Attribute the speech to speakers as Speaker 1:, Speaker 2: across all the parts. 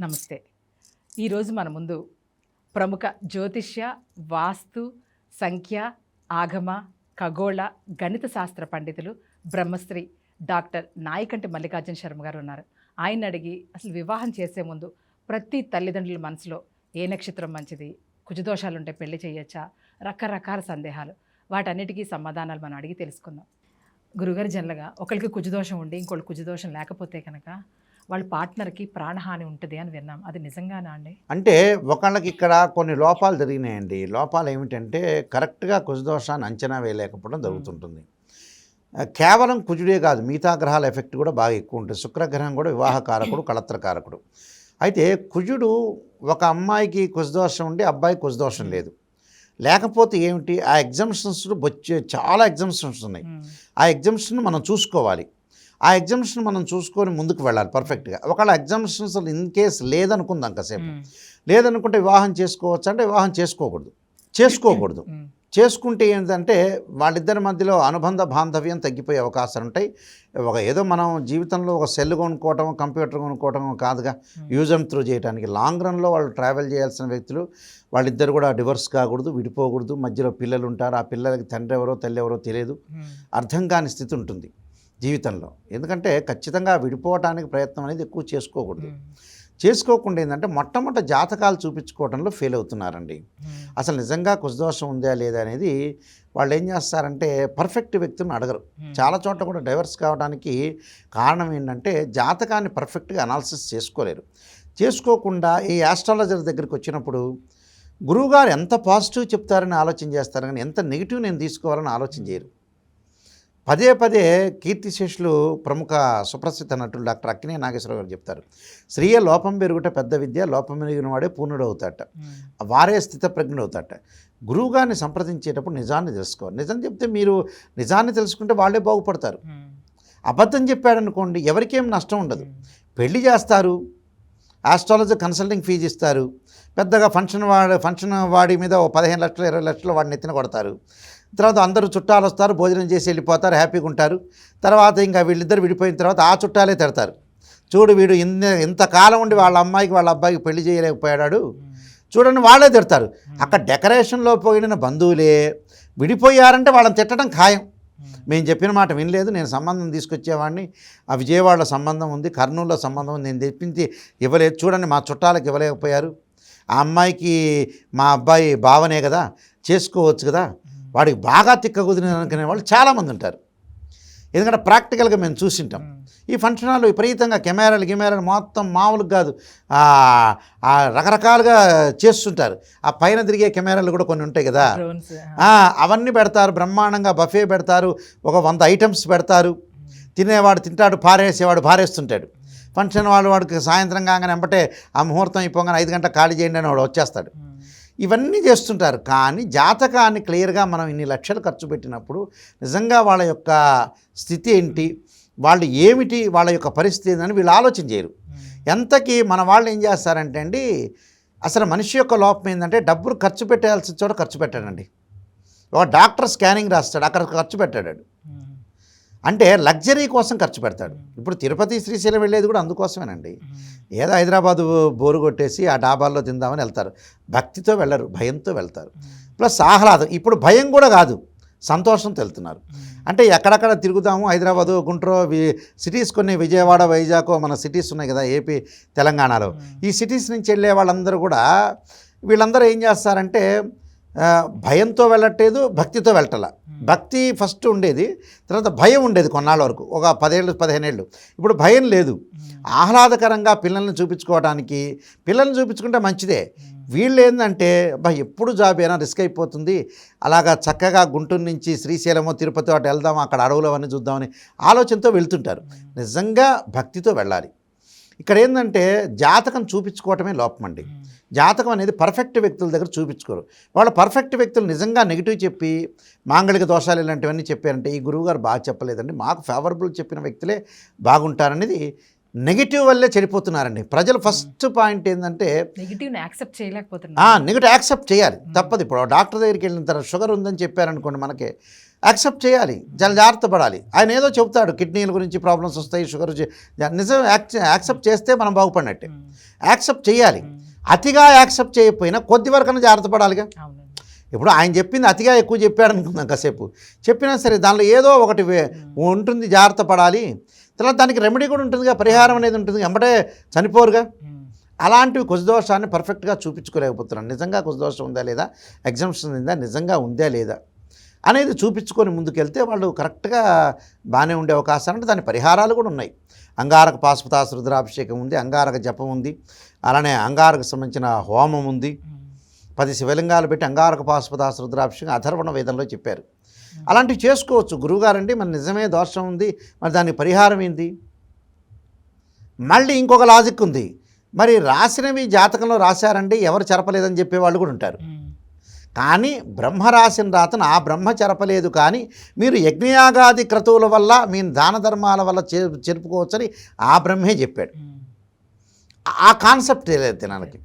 Speaker 1: నమస్తే. ఈరోజు మన ముందు ప్రముఖ జ్యోతిష్య వాస్తు సంఖ్య ఆగమ ఖగోళ గణిత శాస్త్ర పండితులు బ్రహ్మశ్రీ డాక్టర్ నాయకంటి మల్లికార్జున శర్మ గారు ఉన్నారు. ఆయన అడిగి అసలు వివాహం చేసే ముందు ప్రతి తల్లిదండ్రుల మనసులో ఏ నక్షత్రం మంచిది? కుజదోషాలుంటే పెళ్ళి చేయొచ్చా? రకరకాల సందేహాలు. వాటన్నిటికీ సమాధానాలు మనం అడిగి తెలుసుకుందాం. గురుగారు జనరల్గా ఒకరికి కుజదోషం ఉండి ఇంకోళ్ళకి కుజదోషం లేకపోతే కనుక వాళ్ళ పార్ట్నర్కి ప్రాణహాని ఉంటుంది అని విన్నాం. అది నిజంగానా అండి?
Speaker 2: అంటే ఒకళ్ళకి ఇక్కడ కొన్ని లోపాలు జరిగినాయండి. లోపాలు ఏమిటంటే కరెక్ట్గా కుజదోషాన్ని అంచనా వేయలేకపోవడం జరుగుతుంటుంది. కేవలం కుజుడే కాదు మిగతా గ్రహాల ఎఫెక్ట్ కూడా బాగా ఎక్కువ ఉంటుంది. శుక్రగ్రహం కూడా వివాహకారకుడు కళత్రకారకుడు. అయితే కుజుడు ఒక అమ్మాయికి కుజదోషం ఉండి అబ్బాయి కుజదోషం లేదు. లేకపోతే ఏమిటి? ఆ ఎగ్జామ్షన్స్ వచ్చే చాలా ఎగ్జామ్షన్స్ ఉన్నాయి. ఆ ఎగ్జామ్షన్ మనం చూసుకోవాలి. ఆ ఎగ్జామ్షన్ మనం చూసుకొని ముందుకు వెళ్ళాలి పర్ఫెక్ట్గా. ఒకవేళ ఎగ్జామ్షన్స్ ఇన్ కేస్ లేదనుకుందాం కాసేపు. లేదనుకుంటే వివాహం చేసుకోవచ్చు అంటే వివాహం చేసుకోకూడదు. చేసుకోకూడదు. చేసుకుంటే ఏంటంటే వాళ్ళిద్దరి మధ్యలో అనుబంధ బాంధవ్యం తగ్గిపోయే అవకాశాలు ఉంటాయి. ఒక ఏదో మనం జీవితంలో ఒక సెల్ కొనుక్కోవటం కంప్యూటర్ కొనుక్కోవటం కాదుగా. యూజ్ అండ్ త్రూ చేయడానికి లాంగ్ రన్లో వాళ్ళు ట్రావెల్ చేయాల్సిన వ్యక్తులు వాళ్ళిద్దరు కూడా డివర్స్ కాకూడదు విడిపోకూడదు. మధ్యలో పిల్లలు ఉంటారు. ఆ పిల్లలకి తండ్రి ఎవరో తల్లి ఎవరో తెలియదు. అర్థం కాని స్థితి ఉంటుంది జీవితంలో. ఎందుకంటే ఖచ్చితంగా విడిపోవటానికి ప్రయత్నం అనేది ఎక్కువ చేసుకోకూడదు. చేసుకోకుండా ఏంటంటే మొట్టమొదటి జాతకాలు చూపించుకోవడంలో ఫెయిల్ అవుతున్నారండి.
Speaker 1: ఉమ్,
Speaker 2: అసలు నిజంగా కుశదోషం ఉందా లేదా అనేది వాళ్ళు ఏం చేస్తారంటే పర్ఫెక్ట్ వ్యక్తులను అడగరు.
Speaker 1: ఉమ్,
Speaker 2: చాలా చోట్ల కూడా డైవర్స్ కావడానికి కారణం ఏంటంటే జాతకాన్ని పర్ఫెక్ట్గా అనాలిసిస్ చేసుకోలేరు. చేసుకోకుండా ఈ ఆస్ట్రాలజర్ దగ్గరికి వచ్చినప్పుడు గురువుగారు ఎంత పాజిటివ్ చెప్తారని ఆలోచన చేస్తారు కానీ ఎంత నెగిటివ్ నేను తీసుకోవాలని ఆలోచన చేయరు. పదే పదే కీర్తిశేషులు ప్రముఖ సుప్రసిద్ధ నటులు డాక్టర్ అక్కినే నాగేశ్వరరావు గారు చెప్తారు. స్త్రీయ లోపం పెరుగుట పెద్ద విద్య లోపం పెరిగిన వాడే పూర్ణుడు అవుతాట వారే స్థితప్రజ్ఞుడు అవుతాట గురువుగారిని సంప్రదించేటప్పుడు నిజాన్ని తెలుసుకోవాలి నిజం చెప్తే మీరు నిజాన్ని తెలుసుకుంటే వాళ్ళే బాగుపడతారు. అబద్ధం చెప్పాడనుకోండి ఎవరికేం నష్టం ఉండదు. పెళ్ళి చేస్తారు ఆస్ట్రాలజీ కన్సల్టింగ్ ఫీజు ఇస్తారు పెద్దగా ఫంక్షన్ వాడి ఫంక్షన్ వాడి మీద ఓ పదిహేను లక్షలు ఇరవై లక్షలు వాడిని ఎత్తిన కొడతారు. తర్వాత అందరూ చుట్టాలు వస్తారు భోజనం చేసి వెళ్ళిపోతారు హ్యాపీగా ఉంటారు. తర్వాత ఇంకా వీళ్ళిద్దరు విడిపోయిన తర్వాత ఆ చుట్టాలే తిడతారు. చూడు వీడు ఇన్ని ఇంతకాలం ఉండి వాళ్ళ అమ్మాయికి వాళ్ళ అబ్బాయికి పెళ్ళి చేయలేకపోయాడు. చూడండి వాళ్ళే తిడతారు. అక్కడ డెకరేషన్లో పోయిన బంధువులే విడిపోయారంటే వాళ్ళని తిట్టడం ఖాయం. మేము చెప్పిన మాట వినలేదు. నేను సంబంధం తీసుకొచ్చేవాడిని. ఆ విజయవాడలో సంబంధం ఉంది కర్నూలులో సంబంధం ఉంది. నేను తెప్పించి ఇవ్వలేదు. చూడండి మా చుట్టాలకు ఇవ్వలేకపోయారు. ఆ అమ్మాయికి మా అబ్బాయి భావనే కదా? చేసుకోవచ్చు కదా? వాడికి బాగా తిక్క కుదిరిన వాళ్ళు చాలామంది ఉంటారు ఎందుకంటే ప్రాక్టికల్గా మేము చూసింటాం. ఈ ఫంక్షన్ హాల్లో విపరీతంగా కెమెరాలు కెమెరాలు మొత్తం మామూలుగా కాదు. రకరకాలుగా చేస్తుంటారు. ఆ పైన తిరిగే కెమెరాలు కూడా కొన్ని ఉంటాయి కదా. అవన్నీ పెడతారు. బ్రహ్మాండంగా బఫే పెడతారు. ఒక వంద ఐటమ్స్ పెడతారు. తినేవాడు తింటాడు పారేసేవాడు పారేస్తుంటాడు. ఫంక్షన్ వాళ్ళు వాడికి సాయంత్రం కాగానే వెంబటే ఆ ముహూర్తం అయిపోగానే ఐదు గంటల ఖాళీ చేయండి అని వాడు వచ్చేస్తాడు. ఇవన్నీ చేస్తుంటారు. కానీ జాతకాన్ని క్లియర్గా మనం ఇన్ని లక్షలు ఖర్చు పెట్టినప్పుడు నిజంగా వాళ్ళ యొక్క స్థితి ఏంటి? వాళ్ళు ఏమిటి? వాళ్ళ యొక్క పరిస్థితి ఏందని వీళ్ళు ఆలోచన చేయరు. ఎంతకీ మన వాళ్ళు ఏం చేస్తారంటే అండి అసలు మనిషి యొక్క లోపం ఏంటంటే డబ్బులు ఖర్చు పెట్టాల్సిన చోట ఖర్చు పెట్టాడండి. ఒక డాక్టర్ స్కానింగ్ రాస్తాడు అక్కడ ఖర్చు పెట్టాడు అంటే లగ్జరీ కోసం ఖర్చు పెడతాడు. ఇప్పుడు తిరుపతి శ్రీశైలం వెళ్ళేది కూడా అందుకోసమేనండి. ఏదో హైదరాబాదు బోరు కొట్టేసి ఆ డాబాల్లో తిందామని వెళ్తారు. భక్తితో వెళ్ళరు భయంతో వెళ్తారు. ప్లస్ ఆహ్లాదం ఇప్పుడు భయం కూడా కాదు సంతోషంతో వెళ్తున్నారు అంటే ఎక్కడెక్కడ తిరుగుతాము హైదరాబాదు గుంటూరు సిటీస్ కొన్ని విజయవాడ వైజాగ్ మన సిటీస్ ఉన్నాయి కదా ఏపీ తెలంగాణలో. ఈ సిటీస్ నుంచి వెళ్ళే వాళ్ళందరూ కూడా వీళ్ళందరూ ఏం చేస్తారంటే భయంతో వెళ్ళట్లేదు భక్తితో వెళ్ళటల. భక్తి ఫస్ట్ ఉండేది తర్వాత భయం ఉండేది కొన్నాళ్ళ వరకు ఒక పదేళ్ళు పదిహేనేళ్ళు. ఇప్పుడు భయం లేదు.
Speaker 1: ఉమ్,
Speaker 2: ఆహ్లాదకరంగా పిల్లల్ని చూపించుకోవడానికి పిల్లల్ని చూపించుకుంటే మంచిదే.
Speaker 1: ఉమ్,
Speaker 2: వీళ్ళు ఏంటంటే అబ్బా ఎప్పుడు జాబ్ అయినా రిస్క్ అయిపోతుంది. అలాగా చక్కగా గుంటూరు నుంచి శ్రీశైలమో తిరుపతి అటు వెళ్దాం అక్కడ అడవులు అవన్నీ చూద్దామని ఆలోచనతో వెళ్తుంటారు. నిజంగా భక్తితో వెళ్ళాలి. ఇక్కడ ఏంటంటే జాతకం చూపించుకోవటమే లోపం అండి
Speaker 1: ఉమ్,
Speaker 2: జాతకం అనేది పర్ఫెక్ట్ వ్యక్తుల దగ్గర చూపించుకోరు. వాళ్ళ పర్ఫెక్ట్ వ్యక్తులు నిజంగా నెగిటివ్ చెప్పి మాంగళిక దోషాలు ఇలాంటివన్నీ చెప్పారంటే ఈ గురువుగారు బాగా చెప్పలేదండి. మాకు ఫేవరబుల్ చెప్పిన వ్యక్తులే బాగుంటారనేది నెగిటివ్ వల్లే చెడిపోతున్నారండి. ప్రజలు ఫస్ట్ పాయింట్ ఏంటంటే
Speaker 1: నెగిటివ్ని యాక్సెప్ట్ చేయలేకపోతున్నారు.
Speaker 2: నెగిటివ్ యాక్సెప్ట్ చేయాలి. తప్పదు ఇప్పుడు. డాక్టర్ దగ్గరికి వెళ్ళిన తర్వాత షుగర్ ఉందని చెప్పారనుకోండి మనకి యాక్సెప్ట్ చేయాలి. చాలా జాగ్రత్త పడాలి. ఆయన ఏదో చెప్తాడు కిడ్నీల గురించి ప్రాబ్లమ్స్ వస్తాయి షుగర్ నిజం యాక్సెప్ట్ చేస్తే మనం బాగుపడినట్టే. యాక్సెప్ట్ చేయాలి. అతిగా యాక్సెప్ట్ చేయకపోయినా కొద్ది వరకైనా జాగ్రత్త పడాలిగా. ఇప్పుడు ఆయన చెప్పింది అతిగా ఎక్కువ చెప్పాడు అనుకుందాం కాసేపు. చెప్పినా సరే దానిలో ఏదో ఒకటి ఉంటుంది జాగ్రత్త పడాలి. తర్వాత దానికి రెమెడీ కూడా ఉంటుందిగా పరిహారం అనేది ఉంటుంది వెంబడే చనిపోరుగా.
Speaker 1: ఉమ్,
Speaker 2: అలాంటివి కుజదోషాన్ని పర్ఫెక్ట్గా చూపించుకోలేకపోతున్నాను నిజంగా కుజదోషం ఉందా లేదా? ఎగ్జామ్షన్ ఉందా? నిజంగా ఉందా లేదా? అనేది చూపించుకొని ముందుకెళ్తే వాళ్ళు కరెక్ట్గా బాగానే ఉండే అవకాశాలు అంటే దాని పరిహారాలు కూడా ఉన్నాయి. అంగారక పాశుపతాస రుద్రాభిషేకం ఉంది అంగారక జపం ఉంది అలానే అంగారకు సంబంధించిన హోమం ఉంది.
Speaker 1: ఉమ్,
Speaker 2: పది శివలింగాలు పెట్టి అంగారక పాశుపతాస రుద్రాభిషేకం అధర్వణ వేదంలో చెప్పారు. అలాంటివి చేసుకోవచ్చు. గురువుగారండి మన నిజమే దోషం ఉంది మరి దానికి పరిహారం ఏంది? మళ్ళీ ఇంకొక లాజిక్ ఉంది. మరి రాసినవి జాతకంలో రాశారండి ఎవరు చెరపలేదని చెప్పేవాళ్ళు కూడా ఉంటారు. కానీ బ్రహ్మ రాసిన రాతను ఆ బ్రహ్మ చెరపలేదు కానీ మీరు యజ్ఞయాగాది క్రతువుల వల్ల మీ దాన ధర్మాల వల్ల చే చెరుపుకోవచ్చని ఆ బ్రహ్మే చెప్పాడు. ఆ కాన్సెప్ట్ లేదు తినడానికి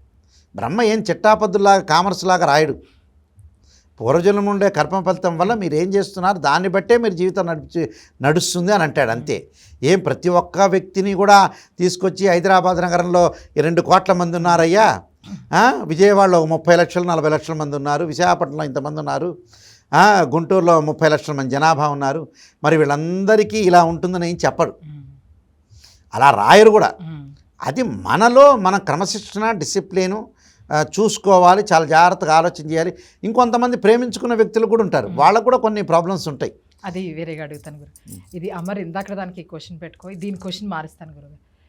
Speaker 2: బ్రహ్మ ఏం చిట్టాపద్దులాగా కామర్స్లాగా రాయడు. పూర్వజన్మ ఉండే కర్మ ఫలితం వల్ల మీరు ఏం చేస్తున్నారు? దాన్ని బట్టే మీరు జీవితం నడిచి నడుస్తుంది అని అంటాడు. అంతే. ఏం ప్రతి ఒక్క వ్యక్తిని కూడా తీసుకొచ్చి హైదరాబాద్ నగరంలో రెండు కోట్ల మంది ఉన్నారయ్యా. విజయవాడలో ముప్పై లక్షలు నలభై లక్షల మంది ఉన్నారు. విశాఖపట్నంలో ఇంతమంది ఉన్నారు. గుంటూరులో ముప్పై లక్షల మంది జనాభా ఉన్నారు. మరి వీళ్ళందరికీ ఇలా ఉంటుందని ఏం చెప్పడు అలా రాయరు కూడా. అది మనలో మన క్రమశిక్షణ డిసిప్లిను చూసుకోవాలి చాలా జాగ్రత్తగా ఆలోచన చేయాలి. ఇంకొంతమంది ప్రేమించుకున్న వ్యక్తులు కూడా ఉంటారు. వాళ్ళకు కూడా కొన్ని ప్రాబ్లమ్స్ ఉంటాయి.
Speaker 1: అది వేరేగా అడుగుతాను గురు. ఇది అమర్ ఇందాక దానికి క్వశ్చన్ పెట్టుకో దీని క్వశ్చన్ మారుస్తాను గురువు